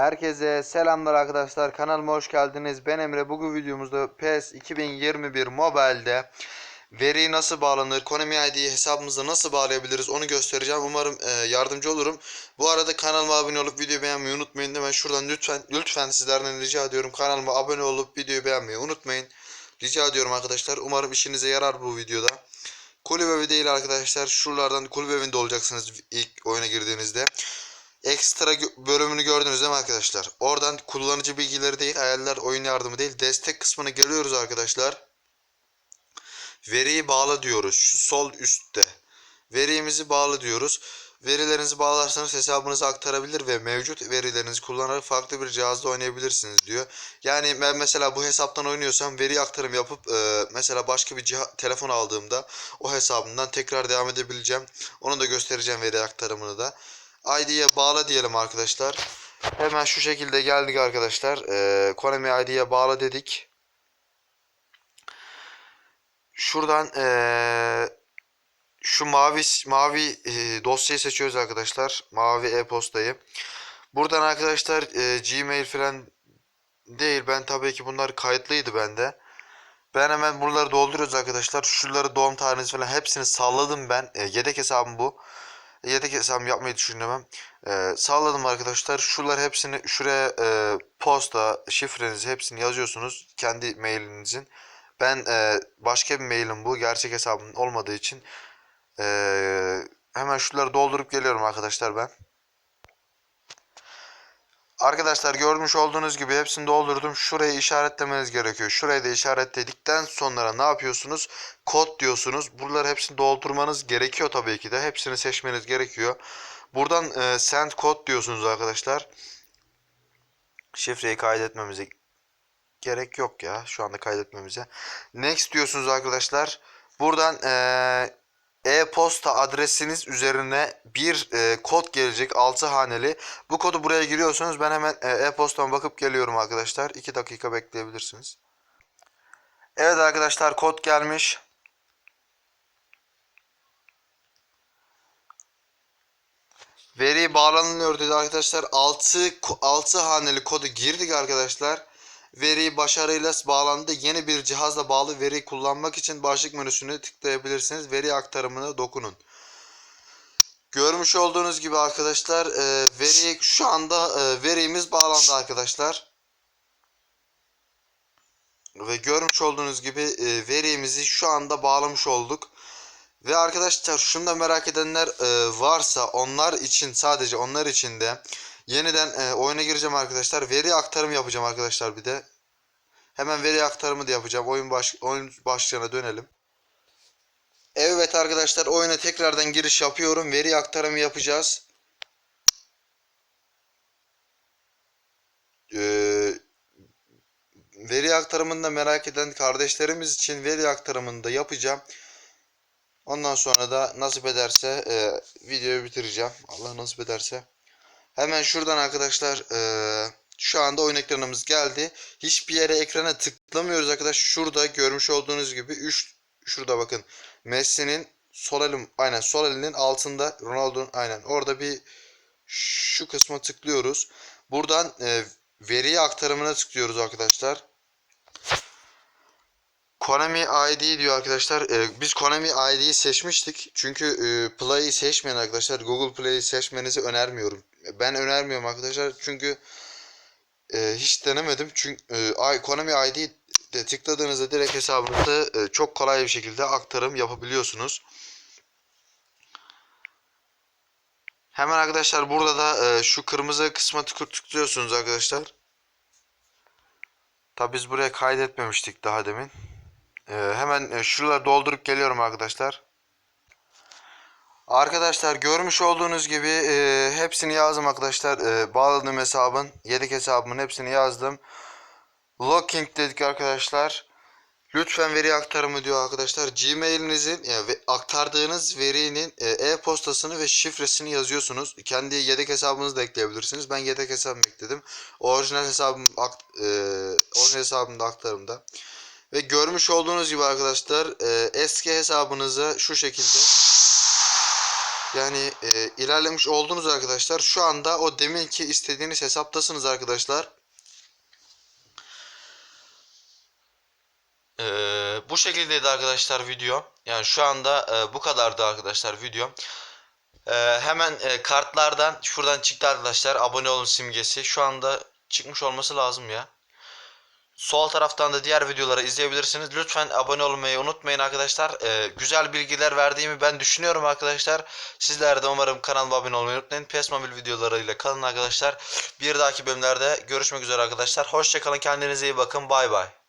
Herkese selamlar arkadaşlar. Kanalıma hoş geldiniz. Ben Emre. Bugün videomuzda PES 2021 Mobile'de veri nasıl bağlanır, Konami ID hesabımıza nasıl bağlayabiliriz onu göstereceğim. Umarım e, yardımcı olurum. Bu arada kanalıma abone olup videoyu beğenmeyi unutmayın. Hemen şuradan lütfen lütfen sizlerden rica ediyorum. Kanalıma abone olup videoyu beğenmeyi unutmayın. Rica ediyorum arkadaşlar. Umarım işinize yarar bu videoda. Kulüp evi değil arkadaşlar. Şuralardan kulüp evinde olacaksınız ilk oyuna girdiğinizde. Ekstra bölümünü gördünüz değil mi arkadaşlar? Oradan kullanıcı bilgileri değil, hayaller, oyun yardımı değil, destek kısmına geliyoruz arkadaşlar. Veriyi bağla diyoruz. Şu sol üstte. Verimizi bağlı diyoruz. Verilerinizi bağlarsanız hesabınıza aktarabilir ve mevcut verilerinizi kullanarak farklı bir cihazda oynayabilirsiniz diyor. Yani ben mesela bu hesaptan oynuyorsam veri aktarım yapıp e, mesela başka bir ciha- telefon aldığımda o hesabımdan tekrar devam edebileceğim. Onu da göstereceğim veri aktarımını da. ID'ye bağla diyelim arkadaşlar. Hemen şu şekilde geldik arkadaşlar. Ee, Konami ID'ye bağla dedik. Şuradan ee, şu mavi mavi ee, dosyayı seçiyoruz arkadaşlar. Mavi e-postayı. Buradan arkadaşlar ee, Gmail falan değil. Ben tabii ki bunlar kayıtlıydı bende. Ben hemen buraları dolduruyoruz arkadaşlar. Şuraları doğum tarihinizi falan hepsini salladım ben. E, yedek hesabım bu. Yedek hesabım yapmayı düşünüyorum. Ee, sağladım arkadaşlar. Şuralar hepsini şuraya e, posta, şifrenizi hepsini yazıyorsunuz. Kendi mailinizin. Ben e, başka bir mailim bu. Gerçek hesabım olmadığı için. e, hemen şuraları doldurup geliyorum arkadaşlar ben. Arkadaşlar görmüş olduğunuz gibi hepsini doldurdum. Şurayı işaretlemeniz gerekiyor. Şurayı da işaretledikten sonra ne yapıyorsunuz? Kod diyorsunuz. Buraları hepsini doldurmanız gerekiyor tabii ki de. Hepsini seçmeniz gerekiyor. Buradan e, send kod diyorsunuz arkadaşlar. Şifreyi kaydetmemize gerek yok ya şu anda kaydetmemize. Next diyorsunuz arkadaşlar. Buradan e, e-posta adresiniz üzerine bir e, kod gelecek 6 haneli. Bu kodu buraya giriyorsunuz. Ben hemen e, e-postama bakıp geliyorum arkadaşlar. 2 dakika bekleyebilirsiniz. Evet arkadaşlar kod gelmiş. Veri bağlanılıyor dedi arkadaşlar. 6 6 haneli kodu girdik arkadaşlar. Veri başarıyla bağlandı. Yeni bir cihazla bağlı veri kullanmak için başlık menüsünü tıklayabilirsiniz. Veri aktarımına dokunun. Görmüş olduğunuz gibi arkadaşlar e, veri şu anda e, verimiz bağlandı arkadaşlar. Ve görmüş olduğunuz gibi e, verimizi şu anda bağlamış olduk. Ve arkadaşlar şunu da merak edenler e, varsa onlar için sadece onlar için de yeniden e, oyuna gireceğim arkadaşlar. Veri aktarımı yapacağım arkadaşlar bir de. Hemen veri aktarımı da yapacağım. Oyun baş oyun başlığına dönelim. Evet arkadaşlar oyuna tekrardan giriş yapıyorum. Veri aktarımı yapacağız. Ee, veri aktarımını da merak eden kardeşlerimiz için veri aktarımını da yapacağım. Ondan sonra da nasip ederse e, videoyu bitireceğim. Allah nasip ederse. Hemen şuradan arkadaşlar e, şu anda oyun ekranımız geldi. Hiçbir yere ekrana tıklamıyoruz arkadaşlar. Şurada görmüş olduğunuz gibi 3 şurada bakın. Messi'nin sol elim aynen sol elinin altında Ronaldo'nun aynen orada bir şu kısma tıklıyoruz. Buradan e, veri aktarımına tıklıyoruz arkadaşlar. Konami ID diyor arkadaşlar. Ee, biz Konami ID'yi seçmiştik. Çünkü e, Play'i seçmeyen arkadaşlar Google Play'i seçmenizi önermiyorum. Ben önermiyorum arkadaşlar. Çünkü e, hiç denemedim. Çünkü e, Konami ID de tıkladığınızda direkt hesabınızda e, çok kolay bir şekilde aktarım yapabiliyorsunuz. Hemen arkadaşlar burada da e, şu kırmızı kısma tık- tıklıyorsunuz arkadaşlar. Tabi biz buraya kaydetmemiştik daha demin. Ee, hemen e, şuraları doldurup geliyorum arkadaşlar. Arkadaşlar görmüş olduğunuz gibi e, hepsini yazdım arkadaşlar. E, bağladığım hesabın, yedek hesabımın hepsini yazdım. Locking dedik arkadaşlar. Lütfen veri aktarımı diyor arkadaşlar. Gmail'inizin yani aktardığınız verinin e, e-postasını ve şifresini yazıyorsunuz. Kendi yedek hesabınızı da ekleyebilirsiniz. Ben yedek hesabımı ekledim. Orijinal hesabım e, orijinal hesabım da aktarımda. Ve görmüş olduğunuz gibi arkadaşlar e, eski hesabınızı şu şekilde Yani e, ilerlemiş oldunuz arkadaşlar. Şu anda o deminki istediğiniz hesaptasınız arkadaşlar. Ee, bu şekildeydi arkadaşlar video. Yani şu anda e, bu kadardı arkadaşlar video. Ee, hemen e, kartlardan şuradan çıktı arkadaşlar abone olun simgesi. Şu anda çıkmış olması lazım ya. Sol taraftan da diğer videoları izleyebilirsiniz. Lütfen abone olmayı unutmayın arkadaşlar. Ee, güzel bilgiler verdiğimi ben düşünüyorum arkadaşlar. Sizler de umarım kanalıma abone olmayı unutmayın. PS Mobile videolarıyla kalın arkadaşlar. Bir dahaki bölümlerde görüşmek üzere arkadaşlar. Hoşçakalın kendinize iyi bakın. Bay bay.